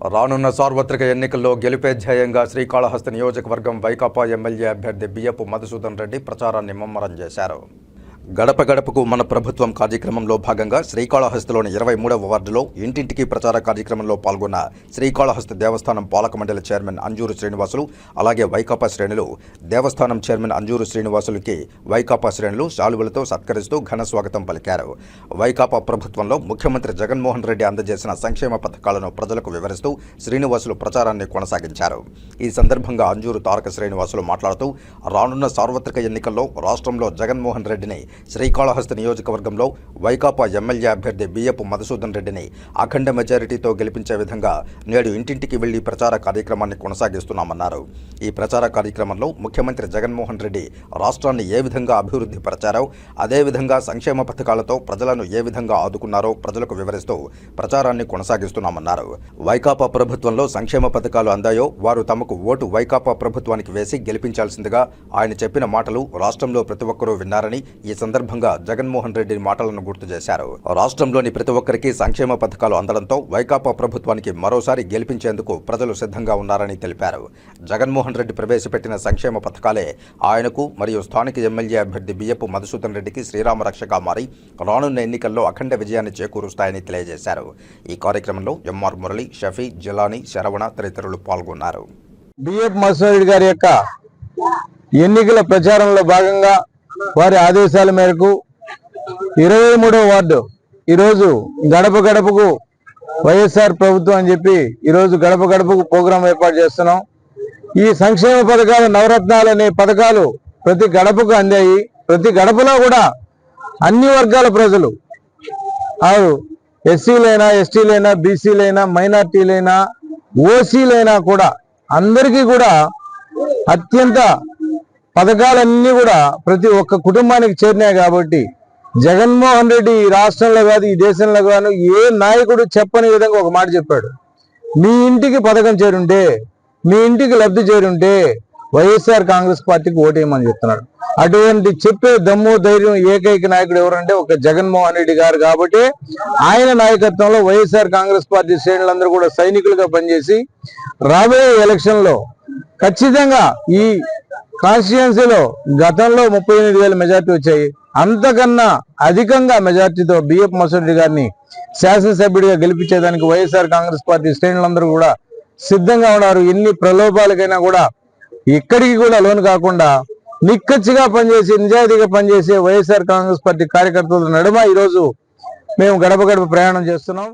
రానున్న సార్వత్రిక ఎన్నికల్లో గెలిపే ధ్యేయంగా శ్రీకాళహస్తి నియోజకవర్గం వైకాపా ఎమ్మెల్యే అభ్యర్థి బియ్యపు మధుసూదన్ రెడ్డి ప్రచారాన్ని ముమ్మరం చేశారు. గడప గడపకు మన ప్రభుత్వం కార్యక్రమంలో భాగంగా శ్రీకాళహస్తిలోని ఇరవై మూడవ వార్డులో ఇంటింటికి ప్రచార కార్యక్రమంలో పాల్గొన్న శ్రీకాళహస్తి దేవస్థానం పాలక మండలి చైర్మన్ అంజూరు శ్రీనివాసులు అలాగే వైకాపా శ్రేణులు. దేవస్థానం చైర్మన్ అంజూరు శ్రీనివాసులకి వైకాపా శ్రేణులు శాలువలతో సత్కరిస్తూ ఘన స్వాగతం పలికారు. వైకాపా ప్రభుత్వంలో ముఖ్యమంత్రి జగన్మోహన్ రెడ్డి అందజేసిన సంక్షేమ పథకాలను ప్రజలకు వివరిస్తూ శ్రీనివాసులు ప్రచారాన్ని కొనసాగించారు. ఈ సందర్భంగా అంజూరు తారక శ్రీనివాసులు మాట్లాడుతూ రానున్న సార్వత్రిక ఎన్నికల్లో రాష్ట్రంలో జగన్మోహన్ రెడ్డిని శ్రీకాళహస్తి నియోజకవర్గంలో వైకాపా ఎమ్మెల్యే అభ్యర్థి బియ్యపు మధుసూదన్ రెడ్డిని అఖండ మెజారిటీతో గెలిపించే విధంగా నేడు ఇంటింటికి వెళ్ళి ప్రచార కార్యక్రమాన్ని కొనసాగిస్తున్నామన్నారు. ఈ ప్రచార కార్యక్రమంలో ముఖ్యమంత్రి జగన్మోహన్ రెడ్డి రాష్ట్రాన్ని ఏ విధంగా అభివృద్ధి పరిచారో అదేవిధంగా సంక్షేమ పథకాలతో ప్రజలను ఏ విధంగా ఆదుకున్నారో ప్రజలకు వివరిస్తూ ప్రచారాన్ని కొనసాగిస్తున్నామన్నారు. వైకాపా ప్రభుత్వంలో సంక్షేమ పథకాలు అందాయో వారు తమకు ఓటు వైకాపా ప్రభుత్వానికి వేసి గెలిపించాల్సిందిగా ఆయన చెప్పిన మాటలు రాష్ట్రంలో ప్రతి ఒక్కరూ విన్నారని ఈ సందర్భంగా జగన్మోహన్ రెడ్డి మాటలను గుర్తు చేశారు. రాష్ట్రంలోని ప్రతి ఒక్కరికి సంక్షేమ పథకాలు అందడంతో వైకాపా ప్రభుత్వానికి మరోసారి గెలిపించేందుకు ప్రజలు సిద్ధంగా ఉన్నారని తెలిపారు. జగన్మోహన్ రెడ్డి ప్రవేశపెట్టిన సంక్షేమ పథకాలే ఆయనకు మరియు స్థానిక ఎమ్మెల్యే అభ్యర్థి బియ్యపు మధుసూదన్ రెడ్డికి శ్రీరామ రక్షగా మారి రానున్న ఎన్నికల్లో అఖండ విజయాన్ని చేకూరుస్తాయని తెలియజేశారు. ఈ కార్యక్రమంలో ఎంఆర్ మురళి షఫీ జిలానీ శరవణ తదితరులు పాల్గొన్నారు. బిఎఫ్ మసూరెడ్డి గారి యొక్క ఎన్నికల ప్రచారంలో భాగంగా వారి ఆదేశాల మేరకు ఇరవై మూడవ వార్డు ఈరోజు గడప గడపకు వైఎస్ఆర్ ప్రభుత్వం అని చెప్పి ఈరోజు గడప గడపకు ప్రోగ్రాం ఏర్పాటు చేస్తున్నాం. ఈ సంక్షేమ పథకాలు నవరత్నాలు అనే పథకాలు ప్రతి గడపకు అందాయి. ప్రతి గడపలో కూడా అన్ని వర్గాల ప్రజలు వారు ఎస్సీలైనా ఎస్టీలైనా బీసీలైనా మైనార్టీలైనా ఓసీలైనా కూడా అందరికీ కూడా అత్యంత పథకాలన్నీ కూడా ప్రతి ఒక్క కుటుంబానికి చేరినాయి కాబట్టి జగన్మోహన్ రెడ్డి ఈ రాష్ట్రంలో కాదు ఈ దేశంలో కాను ఏ నాయకుడు చెప్పని విధంగా ఒక మాట చెప్పాడు. మీ ఇంటికి పథకం చేరుంటే మీ ఇంటికి లబ్ధి చేరుంటే వైఎస్ఆర్ కాంగ్రెస్ పార్టీకి ఓటేయమని చెప్తున్నాడు. అటువంటి చెప్పే దమ్ము ధైర్యం ఏకైక నాయకుడు ఎవరంటే ఒక జగన్మోహన్ రెడ్డి గారు కాబట్టి ఆయన నాయకత్వంలో వైఎస్ఆర్ కాంగ్రెస్ పార్టీ శ్రేణులందరూ కూడా సైనికులుగా పనిచేసి రాబోయే ఎలక్షన్లో ఖచ్చితంగా ఈ కాన్స్టిట్యున్సీలో గతంలో ముప్పై ఎనిమిది వేల మెజార్టీ వచ్చాయి. అంతకన్నా అధికంగా మెజార్టీతో బిఎఫ్ మసూరెడ్డి గారిని శాసనసభ్యుడిగా గెలిపించేదానికి వైఎస్ఆర్ కాంగ్రెస్ పార్టీ శ్రేణులందరూ కూడా సిద్ధంగా ఉన్నారు. ఎన్ని ప్రలోభాలకైనా కూడా ఇక్కడికి కూడా లోను కాకుండా నిక్కచ్చిగా పనిచేసి నిజాయితీగా పనిచేసే వైఎస్ఆర్ కాంగ్రెస్ పార్టీ కార్యకర్తల నడుమ ఈరోజు మేము గడప గడప ప్రయాణం చేస్తున్నాం.